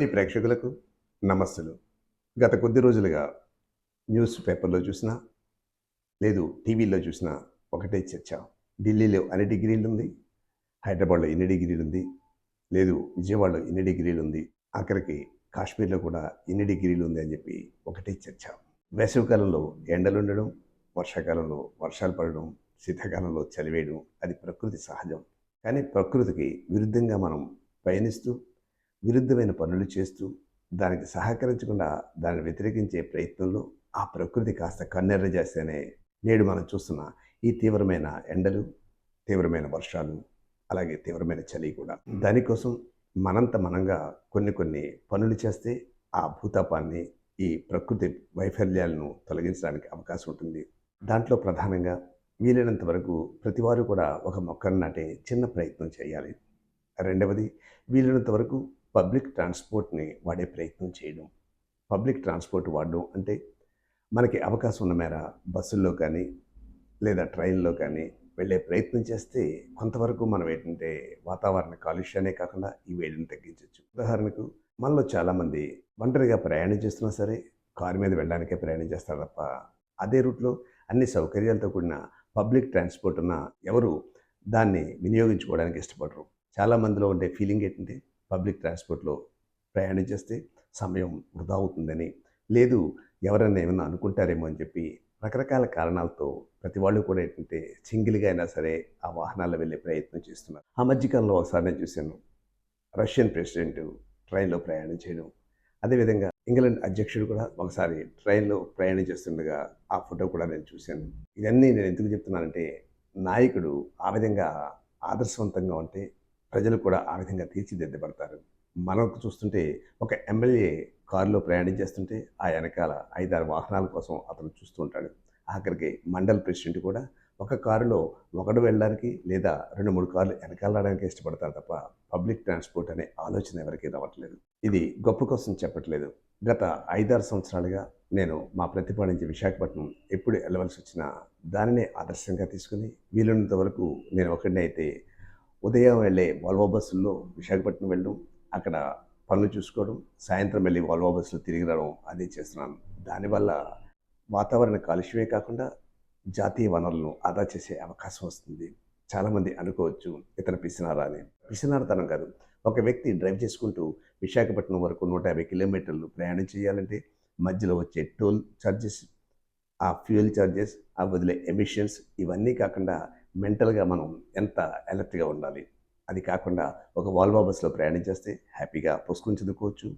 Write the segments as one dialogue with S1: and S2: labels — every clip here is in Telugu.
S1: ప్రతి ప్రేక్షకులకు నమస్సులు. గత కొద్ది రోజులుగా న్యూస్ పేపర్లో చూసినా లేదు టీవీలో చూసినా ఒకటే చర్చ. ఢిల్లీలో అన్ని డిగ్రీలు ఉంది హైదరాబాద్లో ఎన్ని డిగ్రీలు ఉంది లేదు విజయవాడలో ఎన్ని డిగ్రీలు ఉంది ఆఖరికి కాశ్మీర్లో కూడా ఎన్ని డిగ్రీలు ఉంది అని చెప్పి ఒకటే చర్చ. వేసవికాలంలో ఎండలు ఉండడం వర్షాకాలంలో వర్షాలు పడడం శీతాకాలంలో చలివేయడం అది ప్రకృతి సహజం. కానీ ప్రకృతికి విరుద్ధంగా మనం పయనిస్తూ విరుద్ధమైన పనులు చేస్తూ దానికి సహకరించకుండా దాన్ని వ్యతిరేకించే ప్రయత్నంలో ఆ ప్రకృతి కాస్త కన్నెర్ర చేస్తేనే నేడు మనం చూస్తున్న ఈ తీవ్రమైన ఎండలు తీవ్రమైన వర్షాలు అలాగే తీవ్రమైన చలి కూడా. దానికోసం మనంత మనంగా కొన్ని కొన్ని పనులు చేస్తే ఆ భూతాపాన్ని ఈ ప్రకృతి వైఫల్యాలను తొలగించడానికి అవకాశం ఉంటుంది. దాంట్లో ప్రధానంగా వీలైనంత వరకు ప్రతివారు కూడా ఒక మొక్కను నాటే చిన్న ప్రయత్నం చేయాలి. రెండవది వీలైనంత వరకు పబ్లిక్ ట్రాన్స్పోర్ట్ని వాడే ప్రయత్నం చేయడం. పబ్లిక్ ట్రాన్స్పోర్ట్ వాడడం అంటే మనకి అవకాశం ఉన్న మేర బస్సుల్లో కానీ లేదా ట్రైన్లో కానీ వెళ్ళే ప్రయత్నం చేస్తే కొంతవరకు మనం ఏంటంటే వాతావరణ కాలుష్యానే కాకుండా ఈ వేడిని తగ్గించవచ్చు ఉదాహరణకు మనలో చాలామంది ఒంటరిగా ప్రయాణం చేస్తున్నా సరే కారు మీద వెళ్ళడానికే ప్రయాణం చేస్తారు తప్ప అదే రూట్లో అన్ని సౌకర్యాలతో కూడిన పబ్లిక్ ట్రాన్స్పోర్ట్ ఉన్న ఎవరు దాన్ని వినియోగించుకోవడానికి ఇష్టపడరు. చాలామందిలో ఉండే ఫీలింగ్ ఏంటంటే పబ్లిక్ ట్రాన్స్పోర్ట్లో ప్రయాణం చేస్తే సమయం వృధా అవుతుందని. లేదు ఎవరన్నా ఏమైనా అనుకుంటారేమో అని చెప్పి రకరకాల కారణాలతో ప్రతి వాళ్ళు కూడా ఏంటంటే సింగిల్గా అయినా సరే ఆ వాహనాల్లో వెళ్ళే ప్రయత్నం చేస్తున్నారు. ఆ మధ్యకాలంలో ఒకసారి నేను చూశాను. రష్యన్ ప్రెసిడెంట్ ట్రైన్లో ప్రయాణం చేయడం. అదేవిధంగా ఇంగ్లాండ్ అధ్యక్షుడు కూడా ఒకసారి ట్రైన్లో ప్రయాణం చేస్తుండగా ఆ ఫోటో కూడా నేను చూశాను. ఇవన్నీ నేను ఎందుకు చెప్తున్నానంటే నాయకుడు ఆ విధంగా ఆదర్శవంతంగా ఉంటే ప్రజలు కూడా ఆ విధంగా తీర్చిదిద్దబడతారు. మనకు చూస్తుంటే ఒక ఎమ్మెల్యే కారులో ప్రయాణం చేస్తుంటే ఆ వెనకాల ఐదారు వాహనాల కోసం అతను చూస్తూ ఉంటాడు. ఆఖరికి మండల్ ప్రెసిడెంట్ కూడా ఒక కారులో ఒకడు వెళ్ళడానికి లేదా రెండు మూడు కార్లు వెనకాల రావడానికి ఇష్టపడతారు తప్ప పబ్లిక్ ట్రాన్స్పోర్ట్ అనే ఆలోచన ఎవరికీ రావట్లేదు. ఇది గొప్ప కోసం చెప్పట్లేదు. గత ఐదారు సంవత్సరాలుగా నేను మా ప్రతిపాదించే విశాఖపట్నం ఎప్పుడు వెళ్ళవలసి వచ్చినా దానినే ఆదర్శంగా తీసుకుని వీలున్నంత వరకు నేను ఒకడిని అయితే ఉదయం వెళ్ళే వాల్వో బస్సుల్లో విశాఖపట్నం వెళ్ళడం అక్కడ పనులు చూసుకోవడం సాయంత్రం వెళ్ళి వాల్వో బస్సులో తిరిగి రావడం అదే చేస్తున్నాను. దానివల్ల వాతావరణ కాలుష్యమే కాకుండా జాతీయ వనరులను ఆదా చేసే అవకాశం వస్తుంది. చాలామంది అనుకోవచ్చు ఇతను పిసినారా అని. పిసినారతనం కాదు ఒక వ్యక్తి డ్రైవ్ చేసుకుంటూ విశాఖపట్నం వరకు నూట యాభై కిలోమీటర్లు ప్రయాణం చేయాలంటే మధ్యలో వచ్చే టోల్ ఛార్జెస్ ఆ ఫ్యూయల్ ఛార్జెస్ ఆ వదిలే ఎమిషన్స్ ఇవన్నీ కాకుండా మెంటల్గా మనం ఎంత అలర్ట్గా ఉండాలి? అది కాకుండా ఒక వాల్వా బస్సులో ప్రయాణం చేస్తే హ్యాపీగా పుస్తకం చదువుకోవచ్చు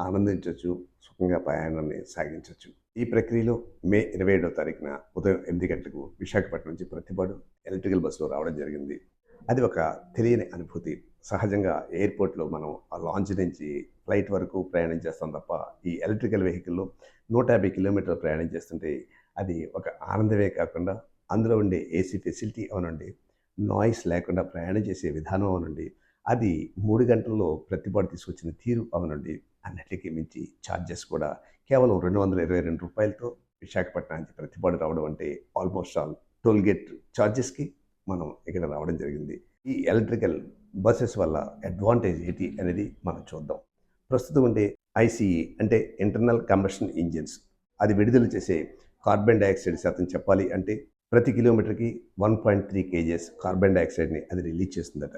S1: ఆనందించవచ్చు సుఖంగా ప్రయాణాన్ని సాగించవచ్చు ఈ ప్రక్రియలో మే ఇరవై ఏడవ తారీఖున ఉదయం ఎనిమిది గంటలకు విశాఖపట్నం నుంచి ప్రతిపాడు ఎలక్ట్రికల్ బస్సులో రావడం జరిగింది. అది ఒక తెలియని అనుభూతి. సహజంగా ఎయిర్పోర్ట్లో మనం ఆ లాంచ్ నుంచి ఫ్లైట్ వరకు ప్రయాణం చేస్తాం తప్ప ఈ ఎలక్ట్రికల్ వెహికల్లో నూట యాభై కిలోమీటర్లు ప్రయాణం చేస్తుంటే అది ఒక ఆనందమే కాకుండా అందులో ఉండే ఏసీ ఫెసిలిటీ అవనండి నాయిస్ లేకుండా ప్రయాణం చేసే విధానం అవనండి అది మూడు గంటల్లో ప్రతిపాటు తీసుకొచ్చిన తీరు అవనండి. అన్నిటికీ మించి ఛార్జెస్ కూడా కేవలం రెండు వందల ఇరవై రెండు రూపాయలతో విశాఖపట్నానికి ప్రతిపాటు రావడం అంటే ఆల్మోస్ట్ ఆల్ టోల్ గేట్ ఛార్జెస్కి మనం ఇక్కడ రావడం జరిగింది. ఈ ఎలక్ట్రికల్ బస్సెస్ వల్ల అడ్వాంటేజ్ ఏంటి అనేది మనం చూద్దాం. ప్రస్తుతం ఉండే ఐసీఈ అంటే ఇంటర్నల్ కంబషన్ ఇంజిన్స్ అది విడుదల చేసే కార్బన్ డైఆక్సైడ్ శాతం చెప్పాలి అంటే ప్రతి కిలోమీటర్కి one point three kgs carbon డైఆక్సైడ్ని అది రిలీజ్ చేస్తుందట.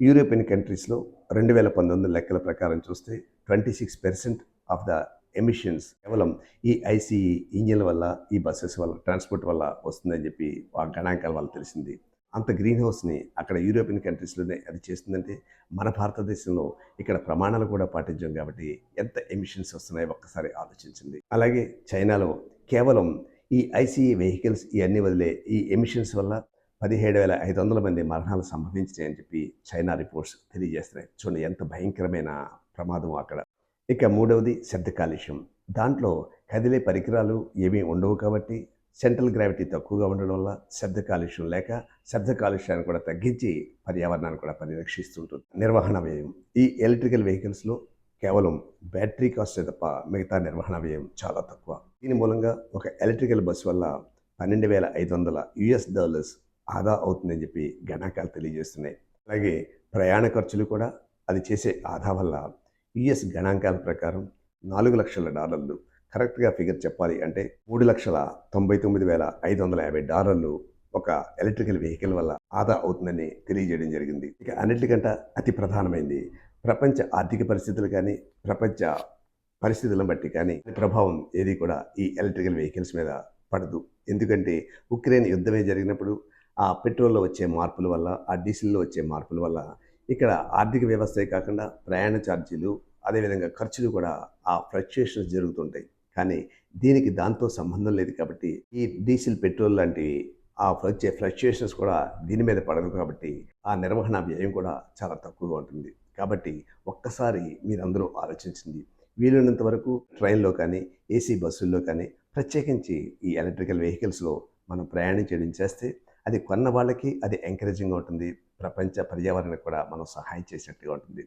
S1: యూరోపియన్ కంట్రీస్లో రెండు వేల పంతొమ్మిది లెక్కల ప్రకారం చూస్తే twenty six percent of the emissions కేవలం ఈ ఐసీఈ ఇంజిన్ల వల్ల ఈ బస్సెస్ వల్ల ట్రాన్స్పోర్ట్ వల్ల వస్తుందని చెప్పి ఆ గణాంకాల వల్ల తెలిసింది. అంత గ్రీన్ హౌస్ని అక్కడ యూరోపియన్ కంట్రీస్లోనే అది చేస్తుందంటే మన భారతదేశంలో ఇక్కడ ప్రమాణాలు కూడా పాటించాం కాబట్టి ఎంత ఎమిషన్స్ వస్తున్నాయో ఒక్కసారి ఆలోచించింది అలాగే చైనాలో కేవలం ఈ ఐసీఈ వెహికల్స్ ఇవన్నీ వదిలే ఈ ఎమిషన్స్ వల్ల పదిహేడు వేల ఐదు వందల మంది మరణాలు సంభవించినాయని చెప్పి చైనా రిపోర్ట్స్ తెలియజేస్తున్నాయి. చూడండి ఎంత భయంకరమైన ప్రమాదం అక్కడ. ఇక మూడవది శబ్ద కాలుష్యం. దాంట్లో కదిలే పరికరాలు ఏమీ ఉండవు కాబట్టి సెంట్రల్ గ్రావిటీ తక్కువగా ఉండడం వల్ల శబ్ద కాలుష్యం లేక శబ్ద కాలుష్యాన్ని కూడా తగ్గించి పర్యావరణాన్ని కూడా పరిరక్షిస్తుంటుంది. నిర్వహణ వ్యయం. ఈ ఎలక్ట్రికల్ వెహికల్స్లో కేవలం బ్యాటరీ కాస్ట్ తప్ప మిగతా నిర్వహణ వ్యయం చాలా తక్కువ. దీని మూలంగా ఒక ఎలక్ట్రికల్ బస్ వల్ల పన్నెండు వేల ఐదు వందల యుఎస్ డాలర్స్ ఆదా అవుతుందని చెప్పి గణాంకాలు తెలియజేస్తున్నాయి. అలాగే ప్రయాణ ఖర్చులు కూడా అది చేసే ఆదా వల్ల యుఎస్ గణాంకాల ప్రకారం నాలుగు లక్షల డాలర్లు. కరెక్ట్గా ఫిగర్ చెప్పాలి అంటే మూడు లక్షల తొంభై తొమ్మిది వేల ఐదు వందల యాభై డాలర్లు ఒక ఎలక్ట్రికల్ వెహికల్ వల్ల ఆదా అవుతుందని తెలియజేయడం జరిగింది. ఇక అన్నిటికంటే అతి ప్రధానమైంది ప్రపంచ ఆర్థిక పరిస్థితులు కానీ ప్రపంచ పరిస్థితులను బట్టి కానీ ప్రభావం ఏది కూడా ఈ ఎలక్ట్రికల్ వెహికల్స్ మీద పడదు. ఎందుకంటే ఉక్రెయిన్ యుద్ధమే జరిగినప్పుడు ఆ పెట్రోల్లో వచ్చే మార్పుల వల్ల ఆ డీజిల్లో వచ్చే మార్పుల వల్ల ఇక్కడ ఆర్థిక వ్యవస్థే కాకుండా ప్రయాణ ఛార్జీలు అదేవిధంగా ఖర్చులు కూడా ఆ ఫ్లక్చుయేషన్స్ జరుగుతుంటాయి. కానీ దీనికి దాంతో సంబంధం లేదు కాబట్టి ఈ డీజిల్ పెట్రోల్ లాంటివి ఆ వచ్చే ఫ్లక్చుయేషన్స్ కూడా దీని మీద పడదు కాబట్టి ఆ నిర్వహణ వ్యయం కూడా చాలా తక్కువగా ఉంటుంది. కాబట్టి ఒక్కసారి మీరందరూ ఆలోచించింది వీలైనంత వరకు ట్రైన్లో కానీ ఏసీ బస్సుల్లో కానీ ప్రత్యేకించి ఈ ఎలక్ట్రికల్ వెహికల్స్లో మనం ప్రయాణం చేయడం చేస్తే అది కొన్న వాళ్ళకి అది ఎంకరేజింగ్గా ఉంటుంది. ప్రపంచ పర్యావరణకు కూడా మనం సహాయం చేసినట్టుగా ఉంటుంది.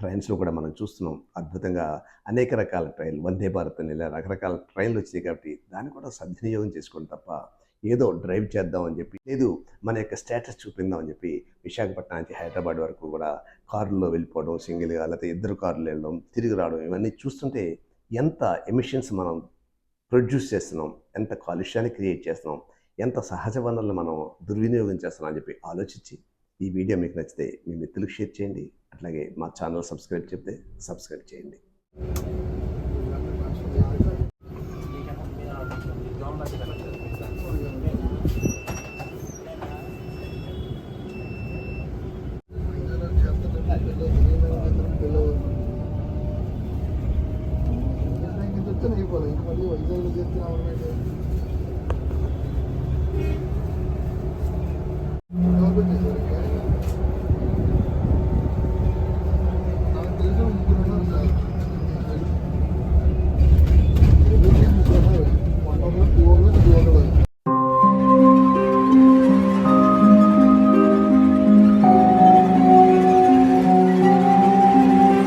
S1: ట్రైన్స్లో కూడా మనం చూస్తున్నాం అద్భుతంగా అనేక రకాల ట్రైన్లు. వందే భారత్ అని ఇలా రకరకాల ట్రైన్లు వచ్చాయి కాబట్టి దాన్ని కూడా సద్వినియోగం చేసుకోండి తప్ప ఏదో డ్రైవ్ చేద్దాం అని చెప్పి లేదు మన యొక్క స్టేటస్ చూపిందాం అని చెప్పి విశాఖపట్నం నుంచి హైదరాబాద్ వరకు కూడా కారులో వెళ్ళిపోవడం సింగిల్గా లేకపోతే ఇద్దరు కార్లు వెళ్ళడం తిరిగి రావడం ఇవన్నీ చూస్తుంటే ఎంత ఎమిషన్స్ మనం ప్రొడ్యూస్ చేస్తున్నాం ఎంత కాలుష్యాన్ని క్రియేట్ చేస్తున్నాం ఎంత సహజ వనరులు మనం దుర్వినియోగం చేస్తున్నాం అని చెప్పి ఆలోచించి ఈ వీడియో మీకు నచ్చితే మీ మిత్రులకు షేర్ చేయండి. అట్లాగే మా ఛానల్ సబ్స్క్రైబ్ చెప్తే సబ్స్క్రైబ్ చేయండి.
S2: అయిపోలేదు ఇంక మళ్ళీ వైజాగ్లో చేస్తున్నాం